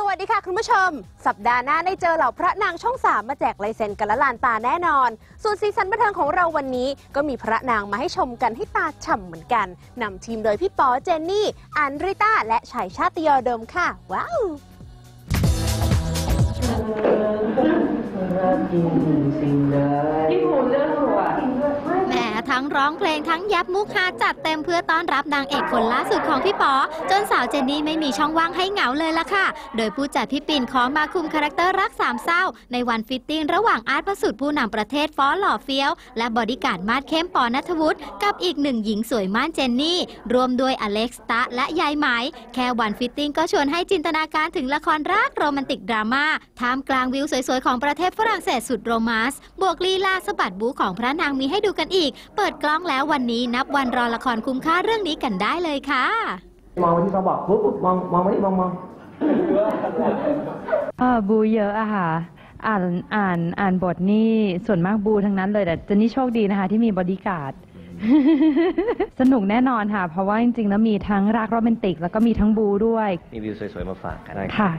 สวัสดีค่ะคุณผู้ชม สัปดาห์หน้าได้เจอเหล่าพระนางช่องสามมาแจกลายเซ็นกันละลานตาแน่นอน ส่วนซีซันบันเทิงของเราวันนี้ ก็มีพระนางมาให้ชมกันให้ตาฉ่ำเหมือนกันนำทีมโดยพี่ปอเจนนี่ อันริต้า และชายชาติยอดมค่ะ ว้าวแหม ทั้งร้องเพลงทั้งยับมุกฮาจัดเต็มเพื่อต้อนรับนางเอกคนล่าสุดของพี่ป๋อจนสาวเจนนี่ไม่มีช่องว่างให้เหงาเลยล่ะค่ะ โดยผู้จัดพี่ปิ่นขอมาคุมคาแรคเตอร์รักสามเศร้า ในวันฟิตติ้งระหว่างอาร์ตพระสุดผู้นำประเทศฟ้อหล่อเฟี้ยว และบอดี้การ์ดมาดเข้มปอนัทวุฒิกับอีกหนึ่งหญิงสวยม่านเจนนี่รวมด้วยอเล็กซ์ตะและยายไหมแค่วันฟิตติ้งก็ชวนให้จินตนาการถึงละครรักโรแมนติกดราม่าท่ามกลางวิวสวยๆของประเทศฝรั่งเศสสุดโรแมนส์บวกลีลาสะบัดบูของพระนางมีให้ดูกันอีก เปิดกล้องแล้ววันนี้นับวันรอละครคุ้มค่าเรื่องนี้กันได้เลยค่ะ มองไปที่เขาบอกปุ๊บปุ๊บมองมองไปที่มองมองเออบูเยอะอะค่ะ อ่านอ่านอ่านบทนี่ส่วนมากบูทั้งนั้นเลยแต่เจนนี่โชคดีนะคะ ที่มีบอดี้การ์ด สนุกแน่นอนค่ะ เพราะว่าจริงๆ แล้วมีทั้งรักโรแมนติก แล้วก็มีทั้งบูด้วย มีวิวสวยๆ มาฝากกัน ค่ะ